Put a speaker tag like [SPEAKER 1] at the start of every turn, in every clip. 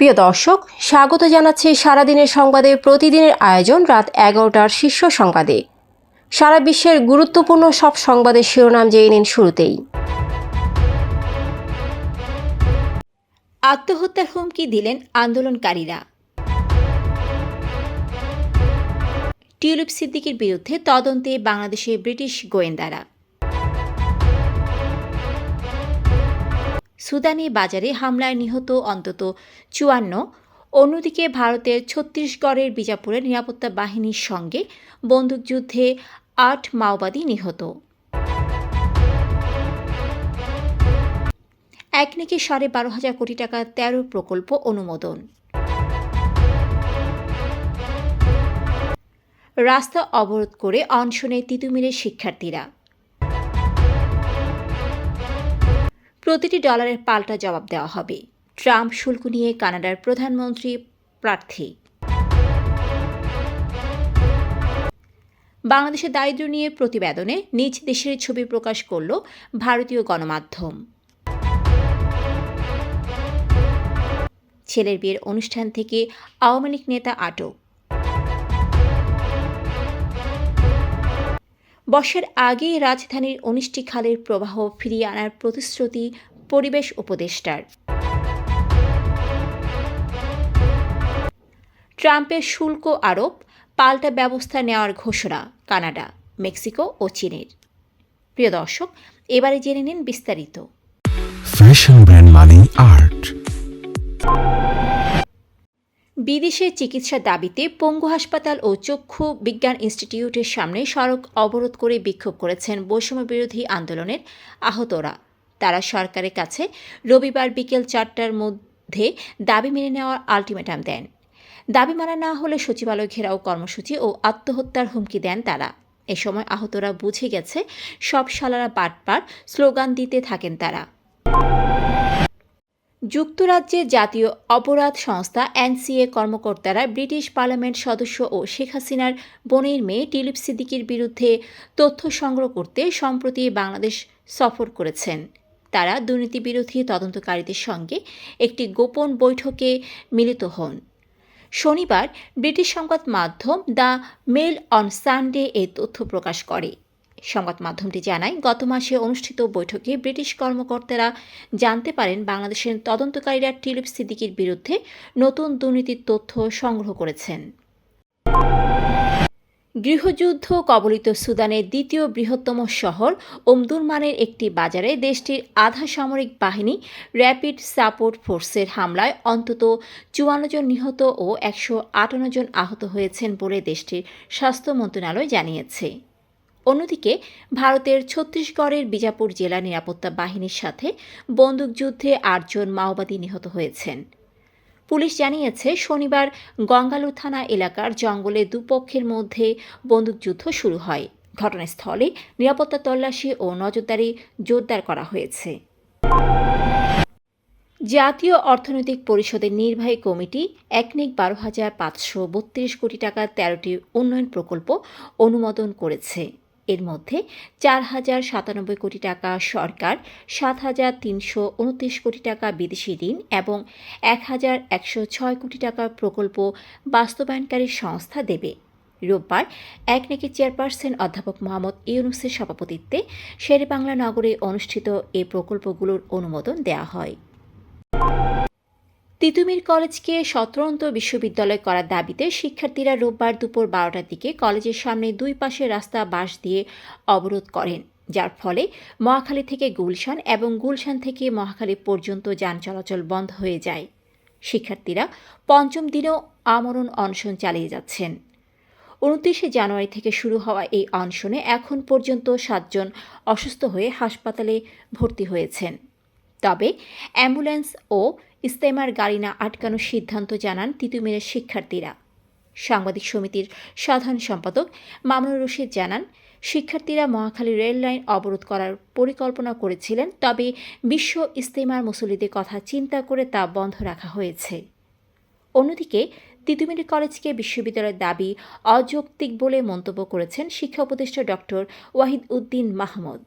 [SPEAKER 1] প্রিয় দর্শক, স্বাগত জানাচ্ছি সারাদিনের সংবাদে। প্রতিদিনের আয়োজন রাত এগারোটার শীর্ষ সংবাদে। সারা বিশ্বের গুরুত্বপূর্ণ সব সংবাদের শিরোনাম জেনে নিন শুরুতেই।
[SPEAKER 2] আত্মহত্যার হুমকি দিলেন আন্দোলনকারীরা। টিউলিপ সিদ্দিকের বিরুদ্ধে তদন্তে বাংলাদেশে ব্রিটিশ গোয়েন্দারা। সুদানি বাজারে হামলায় নিহত অন্তত চুয়ান্ন। অন্যদিকে ভারতের ছত্তিশগড়ের বিজাপুরে নিরাপত্তা বাহিনীর সঙ্গে বন্দুকযুদ্ধে আট মাওবাদী নিহত। এক নাকি সাড়ে বারো হাজার কোটি টাকা তেরো প্রকল্প অনুমোদন। রাস্তা অবরোধ করে অনশনে তিতুমিরের শিক্ষার্থীরা। প্রতিটি ডলারের পাল্টা জবাব দেওয়া হবে। ট্রাম্প শুল্ক নিয়ে কানাডার প্রধানমন্ত্রী প্রার্থী। বাংলাদেশের দারিদ্র্য নিয়ে প্রতিবেদনে নিজ দেশের ছবি প্রকাশ করল ভারতীয় গণমাধ্যম। ছেলের বিয়ের অনুষ্ঠান থেকে আওয়ামী লীগ নেতা আটক। বর্ষার আগেই রাজধানীর উনিশটি খালের প্রবাহ ফিরিয়ে আনার প্রতিশ্রুতি পরিবেশ উপদেষ্টার। ট্রাম্পের শুল্ক আরোপ, পাল্টা ব্যবস্থা নেওয়ার ঘোষণা কানাডা, মেক্সিকো ও চীনের। প্রিয় দর্শক, এবারে জেনে নিন বিস্তারিত।
[SPEAKER 3] ফ্যাশন ব্র্যান্ড মানে আর্ট
[SPEAKER 2] বিদেশে চিকিৎসার দাবিতে পঙ্গু হাসপাতাল ও চক্ষু বিজ্ঞান ইনস্টিটিউটের সামনে সড়ক অবরোধ করে বিক্ষোভ করেছেন বৈষম্য বিরোধী আন্দোলনের আহতরা। তারা সরকারের কাছে রবিবার বিকেল চারটার মধ্যে দাবি মেনে নেওয়ার আলটিমেটাম দেন। দাবি মানা না হলে সচিবালয় ঘেরাও কর্মসূচি ও আত্মহত্যার হুমকি দেন তারা। এ সময় আহতরা বুঝে গেছে, সব শালারা বাটপার স্লোগান দিতে থাকেন তারা। যুক্তরাজ্যের জাতীয় অপরাধ সংস্থা এনসিএ কর্মকর্তারা ব্রিটিশ পার্লামেন্ট সদস্য ও শেখ হাসিনার বোনের মেয়ে টিলিপ সিদ্দিকির বিরুদ্ধে তথ্য সংগ্রহ করতে সম্প্রতি বাংলাদেশ সফর করেছেন। তারা দুর্নীতিবিরোধী তদন্তকারীদের সঙ্গে একটি গোপন বৈঠকে মিলিত হন। শনিবার ব্রিটিশ সংবাদ মাধ্যম দ্য মেল অন সানডে এ তথ্য প্রকাশ করে। সংবাদ মাধ্যমটি জানায়, গত মাসে অনুষ্ঠিত বৈঠকে ব্রিটিশ কর্মকর্তারা জানতে পারেন বাংলাদেশের তদন্তকারীরা টিলিপ সিদ্দিকির বিরুদ্ধে নতুন দুর্নীতির তথ্য সংগ্রহ করেছেন। গৃহযুদ্ধ কবলিত সুদানের দ্বিতীয় বৃহত্তম শহর ওমদুরমানের একটি বাজারে দেশটির আধা সামরিক বাহিনী র্যাপিড সাপোর্ট ফোর্সের হামলায় অন্তত চুয়ান্ন জন নিহত ও একশো আটান্ন জন আহত হয়েছেন বলে দেশটির স্বাস্থ্য মন্ত্রণালয় জানিয়েছে। অন্যদিকে, ভারতের ছত্তিশগড়ের বিজাপুর জেলা নিরাপত্তা বাহিনীর সাথে বন্দুকযুদ্ধে আটজন মাওবাদী নিহত হয়েছেন। পুলিশ জানিয়েছে, শনিবার গঙ্গালু থানা এলাকার জঙ্গলে দুপক্ষের মধ্যে বন্দুকযুদ্ধ শুরু হয়। ঘটনাস্থলে নিরাপত্তা তল্লাশি ও নজরদারি জোরদার করা হয়েছে। জাতীয় অর্থনৈতিক পরিষদের নির্বাহী কমিটি একনিক বারো হাজার পাঁচশো বত্রিশ কোটি টাকার তেরোটি উন্নয়ন প্রকল্প অনুমোদন করেছে। এর মধ্যে চার হাজার সাতানব্বই কোটি টাকা সরকার, সাত হাজার তিনশো উনত্রিশ কোটি টাকা বিদেশি ঋণ এবং এক হাজার একশো ছয় কোটি টাকা প্রকল্প বাস্তবায়নকারী সংস্থা দেবে। রোববার এক নাকি চেয়ারপারসন অধ্যাপক মোহাম্মদ ইউনুসের সভাপতিত্বে শেরেবাংলা নগরে অনুষ্ঠিত এই প্রকল্পগুলোর অনুমোদন দেওয়া হয়। তিতুমির কলেজকে স্বতন্ত্র বিশ্ববিদ্যালয় করার দাবিতে শিক্ষার্থীরা রোববার দুপুর বারোটার দিকে কলেজের সামনে দুই পাশে রাস্তা, বাঁশ দিয়ে অবরোধ করেন, যার ফলে মহাখালী থেকে গুলশান এবং গুলশান থেকে মহাখালী পর্যন্ত যান চলাচল বন্ধ হয়ে যায়। শিক্ষার্থীরা পঞ্চম দিনেও আমরণ অনশন চালিয়ে যাচ্ছেন। উনত্রিশে জানুয়ারি থেকে শুরু হওয়া এই অনশনে এখন পর্যন্ত সাতজন অসুস্থ হয়ে হাসপাতালে ভর্তি হয়েছেন। তবে অ্যাম্বুলেন্স ও ইস্তেমার গাড়ি না আটকানোর সিদ্ধান্ত জানান তিতুমিরের শিক্ষার্থীরা। সাংবাদিক সমিতির সাধারণ সম্পাদক মামুনুর রশিদ জানান, শিক্ষার্থীরা মহাখালী রেল লাইন অবরোধ করার পরিকল্পনা করেছিলেন, তবে বিশ্ব ইস্তেমার মুসল্লিদের কথা চিন্তা করে তা বন্ধ রাখা হয়েছে। অন্যদিকে, তিতুমির কলেজকে বিশ্ববিদ্যালয়ের দাবি অযৌক্তিক বলে মন্তব্য করেছেন শিক্ষা উপদেষ্টা ডক্টর ওয়াহিদ উদ্দিন মাহমুদ।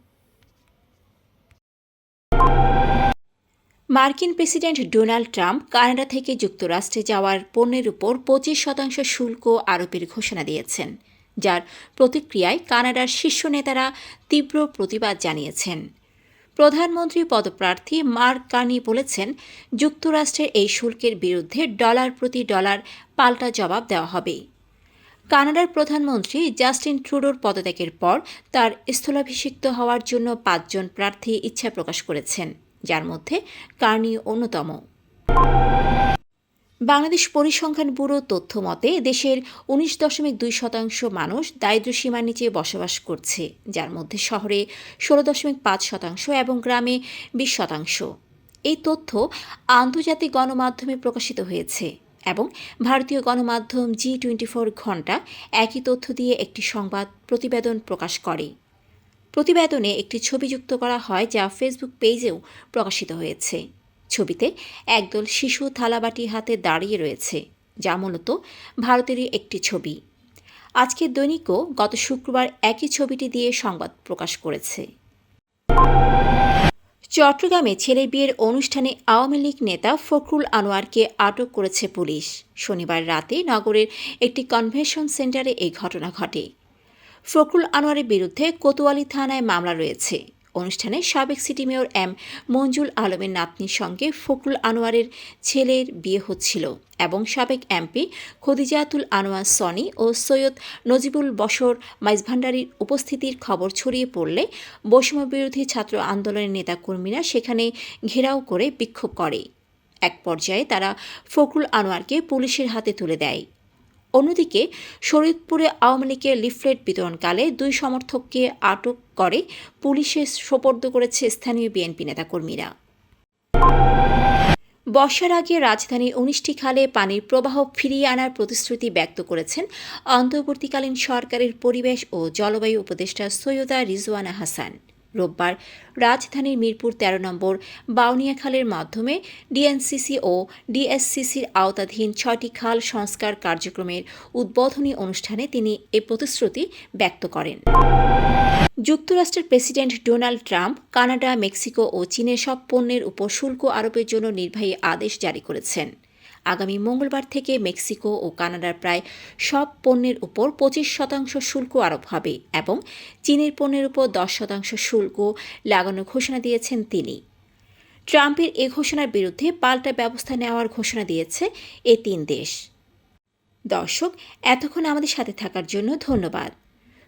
[SPEAKER 2] মার্কিন প্রেসিডেন্ট ডোনাল্ড ট্রাম্প কানাডা থেকে যুক্তরাষ্ট্রে যাওয়ার পণ্যের উপর পঁচিশ শতাংশ শুল্ক আরোপের ঘোষণা দিয়েছেন, যার প্রতিক্রিয়ায় কানাডার শীর্ষ নেতারা তীব্র প্রতিবাদ জানিয়েছেন। প্রধানমন্ত্রী পদপ্রার্থী মার্ক কার্নি বলেছেন, যুক্তরাষ্ট্রের এই শুল্কের বিরুদ্ধে ডলার প্রতি ডলার পাল্টা জবাব দেওয়া হবে। কানাডার প্রধানমন্ত্রী জাস্টিন ট্রুডোর পদত্যাগের পর তার স্থলাভিষিক্ত হওয়ার জন্য পাঁচজন প্রার্থী ইচ্ছা প্রকাশ করেছেন। যার মধ্যে কার্নি অন্যতম। বাংলাদেশ পরিসংখ্যান ব্যুরো তথ্য মতে, দেশের উনিশ দশমিক দুই শতাংশ মানুষ দারিদ্র্যসীমার নিচে বসবাস করছে, যার মধ্যে শহরে ষোলো দশমিক পাঁচ শতাংশ এবং গ্রামে বিশ শতাংশ। এই তথ্য আন্তর্জাতিক গণমাধ্যমে প্রকাশিত হয়েছে এবং ভারতীয় গণমাধ্যম জি টোয়েন্টি ফোর ঘণ্টা একই তথ্য দিয়ে একটি সংবাদ প্রতিবেদন প্রকাশ করে। প্রতিবেদনে একটি ছবি যুক্ত করা হয় যা ফেসবুক পেজেও প্রকাশিত হয়েছে। ছবিতে একদল শিশু থালাবাটি হাতে দাঁড়িয়ে রয়েছে, যা মূলত ভারতেরই একটি ছবি। আজকের দৈনিকও গত শুক্রবার একই ছবিটি দিয়ে সংবাদ প্রকাশ করেছে। চট্টগ্রামে ছেলের বিয়ের অনুষ্ঠানে আওয়ামী লীগ নেতা ফখরুল আনোয়ারকে আটক করেছে পুলিশ। শনিবার রাতে নগরের একটি কনভেনশন সেন্টারে এই ঘটনা ঘটে। ফখরুল আনোয়ারের বিরুদ্ধে কোতোয়ালি থানায় মামলা রয়েছে। অনুষ্ঠানে সাবেক সিটি মেয়র এম মঞ্জুল আলমের নাতনির সঙ্গে ফখরুল আনোয়ারের ছেলের বিয়ে হচ্ছিল এবং সাবেক এমপি খদিজাতুল আনোয়ার সনি ও সৈয়দ নজিবুল বশর মাইজভান্ডারির উপস্থিতির খবর ছড়িয়ে পড়লে বৈষম্য বিরোধী ছাত্র আন্দোলনের নেতাকর্মীরা সেখানে ঘেরাও করে বিক্ষোভ করে। এক পর্যায়ে তারা ফখরুল আনোয়ারকে পুলিশের হাতে তুলে দেয়। অন্যদিকে শরীয়তপুরে আওয়ামী লীগের লিফলেট বিতরণকালে দুই সমর্থককে আটক করে পুলিশে সোপর্দ করেছে স্থানীয় বিএনপি নেতাকর্মীরা। বর্ষার আগে রাজধানীর উনিশটি খালে পানির প্রবাহ ফিরিয়ে আনার প্রতিশ্রুতি ব্যক্ত করেছেন অন্তর্বর্তীকালীন সরকারের পরিবেশ ও জলবায়ু উপদেষ্টা সৈয়দা রিজওয়ানা হাসান। রোববার। রাজধানীর মিরপুর তেরো নম্বর বাউনিয়াখালের মাধ্যমে ডিএনসিসি ও ডিএসসিসির আওতাধীন ছয়টি খাল সংস্কার কার্যক্রমের উদ্বোধনী অনুষ্ঠানে তিনি এ প্রতিশ্রুতি ব্যক্ত করেন। যুক্তরাষ্ট্রের president Donald Trump Canada, Mexico ও চীনের সব পণ্যের উপর শুল্ক আরোপের জন্য নির্বাহী আদেশ জারি করেছেন। আগামী মঙ্গলবার থেকে মেক্সিকো ও কানাডার প্রায় সব পণ্যের উপর পঁচিশ শতাংশ শুল্ক আরোপ হবে এবং চীনের পণ্যের উপর দশ শতাংশ শুল্ক লাগানোর ঘোষণা দিয়েছেন তিনি। ট্রাম্পের এ ঘোষণার বিরুদ্ধে পাল্টা ব্যবস্থা নেওয়ার ঘোষণা দিয়েছে এ তিন দেশ। দর্শক, এতক্ষণ আমাদের সাথে থাকার জন্য ধন্যবাদ।